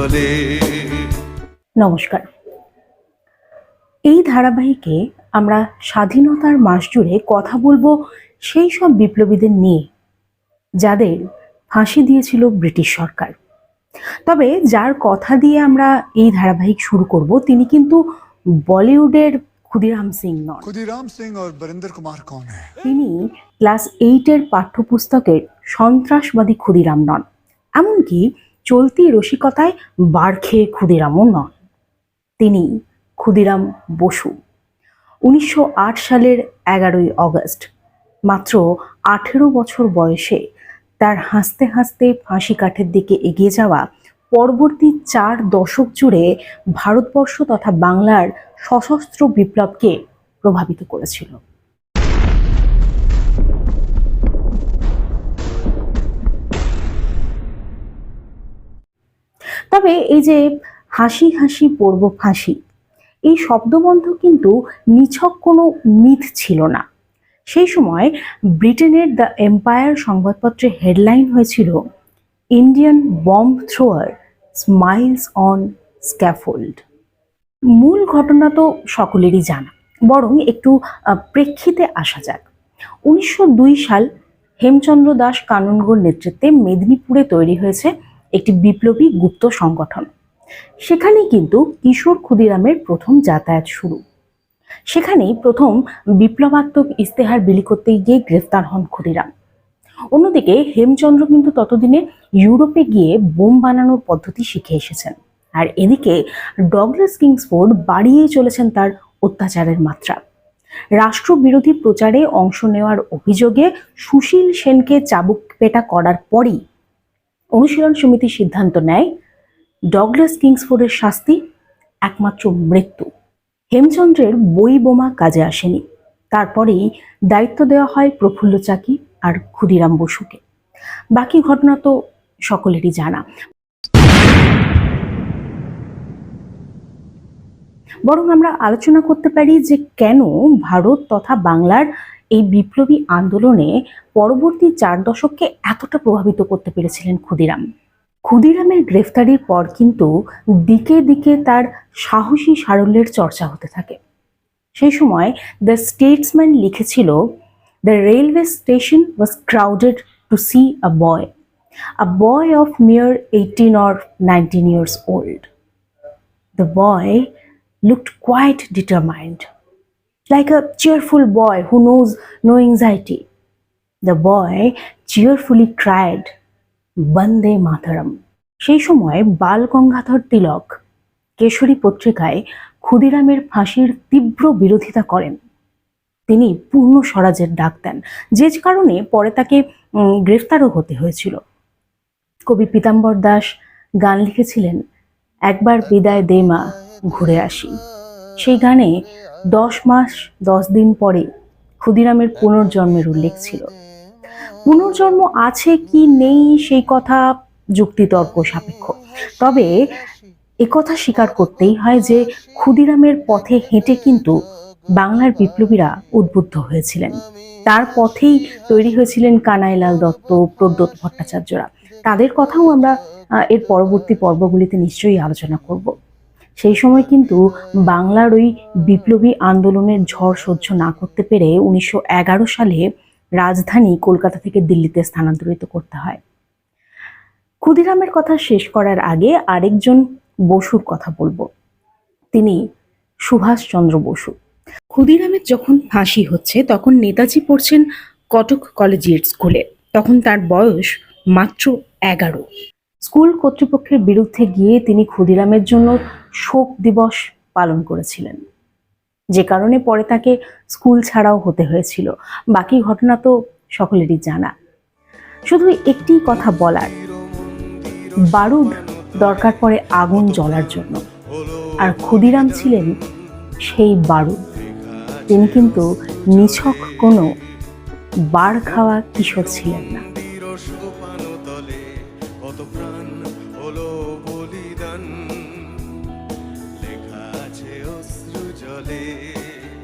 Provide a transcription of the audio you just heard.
চলে নমস্কার। এই ধারাবাহিকে আমরা স্বাধীনতার মাস জুড়ে কথা বলব সেই সব বিপ্লবীদের নিয়ে যাদের ফাঁসি দিয়েছিল ব্রিটিশ সরকার। তবে যার কথা দিয়ে আমরা এই ধারাবাহিক শুরু করব তিনি কিন্তু বলিউডের ক্ষুদিরাম সিং নন। ক্ষুদিরাম সিং ও বরিন্দর কুমার কন তিনি ক্লাস এইটের পাঠ্যপুস্তকের সন্ত্রাসবাদী ক্ষুদিরাম নন। এমনকি চলতি রসিকতায় বার খেয়ে ক্ষুদিরামও নন। তিনি ক্ষুদিরাম বসু। উনিশশো আট সালের এগারোই অগস্ট, মাত্র আঠেরো বছর বয়সে তার হাসতে হাসতে ফাঁসি কাঠের দিকে এগিয়ে যাওয়া পরবর্তী চার দশক জুড়ে ভারতবর্ষ তথা বাংলার সশস্ত্র বিপ্লবকে প্রভাবিত করেছিল। তবে এই যে হাসি হাসি পড়ব ফাঁসি, এই শব্দবন্ধ কিন্তু নিছক কোনো মিথ ছিল না। সেই সময় ব্রিটেনের দ্য এম্পায়ার সংবাদপত্রে হেডলাইন হয়েছিল, Indian bomb thrower smiles on scaffold. মূল ঘটনা তো সকলেরই জানা, বরং একটু প্রেক্ষিতে আসা যাক। উনিশশো দুই সাল হেমচন্দ্র দাস কানুনগোর নেতৃত্বে মেদিনীপুরে তৈরি হয়েছে একটি বিপ্লবী গুপ্ত সংগঠন। সেখানেই কিন্তু কিশোর ক্ষুদিরামের প্রথম যাতায়াত শুরু। সেখানেই প্রথম বিপ্লবাত্মক ইস্তেহার বিলি করতে গিয়ে গ্রেফতার হন ক্ষুদিরাম। অন্যদিকে হেমচন্দ্র কিন্তু ততদিনে ইউরোপে গিয়ে বোম বানানোর পদ্ধতি শিখে এসেছেন। আর এদিকে ডগলাস কিংসফোর্ড বাড়িয়ে চলেছেন তার অত্যাচারের মাত্রা। রাষ্ট্রবিরোধী প্রচারে অংশ নেওয়ার অভিযোগে সুশীল সেনকে চাবুক পেটা করার পরই অনুশীলন সমিতি সিদ্ধান্ত নেয়। ডগলাস কিংসফোর্ডের শাস্তি, একমাত্র মৃত্যু। হেমচন্দ্রের বই বোমা কাজে আসেনি। তারপরেই দায়িত্ব দেওয়া হয় প্রফুল্ল চাকি আর ক্ষুদিরাম বসুকে। বাকি ঘটনা তো সকলেরই জানা। বরং আমরা আলোচনা করতে পারি যে কেন ভারত তথা বাংলার এই বিপ্লবী আন্দোলনে পরবর্তী চার দশককে এতটা প্রভাবিত করতে পেরেছিলেন ক্ষুদিরাম। ক্ষুদিরামের গ্রেফতারির পর কিন্তু দিকে দিকে তার সাহসী সারল্যের চর্চা হতে থাকে। সেই সময় দ্য স্টেটসম্যান লিখেছিল the railway station was crowded to see a boy a boy of mere eighteen or nineteen years old. The boy looked quite determined, like a cheerful boy who knows no anxiety. The boy cheerfully cried, Vande Mataram সেই সময় বাল গঙ্গাধর তিলক কেশরী পত্রিকায় ক্ষুদিরামের ফাঁসির তীব্র বিরোধিতা করেন। তিনি পূর্ণ স্বরাজের ডাক দেন যে কারণে পরে তাকে গ্রেফতারও হতে হয়েছিল। কবি পীতাম্বর দাস গান লিখেছিলেন একবার বিদায় দে মা ঘুরে আসি। সেই গানে দশ মাস, দশ দিন পরে ক্ষুদিরামের পুনর্জন্মের উল্লেখ ছিল। পুনর্জন্ম আছে কি নেই সেই কথা যুক্তিতর্ক সাপেক্ষ। তবে একথা স্বীকার করতেই হয় যে ক্ষুদিরামের পথে হেঁটে কিন্তু বাংলার বিপ্লবীরা উদ্বুদ্ধ হয়েছিলেন। তার পথেই তৈরি হয়েছিলেন কানাইলাল দত্ত প্রদ্যোৎ ভট্টাচার্যরা। তাদের কথাও আমরা এর পরবর্তী পর্বগুলিতে নিশ্চয়ই আলোচনা করব। সেই সময় কিন্তু বাংলার ওই বিপ্লবী আন্দোলনের ঝড় সহ্য না করতে পেরে উনিশশো এগারো সালে রাজধানী কলকাতা থেকে দিল্লিতে স্থানান্তরিত করতে হয়। ক্ষুদিরামের কথা শেষ করার আগে আরেকজন বসুর কথা বলব। তিনি সুভাষচন্দ্র বসু। ক্ষুদিরামের যখন ফাঁসি হচ্ছে, তখন নেতাজি পড়ছেন কটক কলেজিয়েট স্কুলে। তখন তার বয়স মাত্র এগারো। স্কুল কর্তৃপক্ষের বিরুদ্ধে গিয়ে তিনি ক্ষুদিরামের জন্য শোক দিবস পালন করেছিলেন। যে কারণে পরে তাকে স্কুল ছাড়াও হতে হয়েছিল। বাকি ঘটনা তো সকলেরই জানা। শুধু একটি কথা বলার, বারুদ দরকার পড়ে আগুন জ্বলার জন্য। আর ক্ষুদিরাম ছিলেন সেই বারুদ। তিনি কিন্তু নিছক কোনো বার খাওয়া কিশোর ছিলেন না। অশ্রু জলে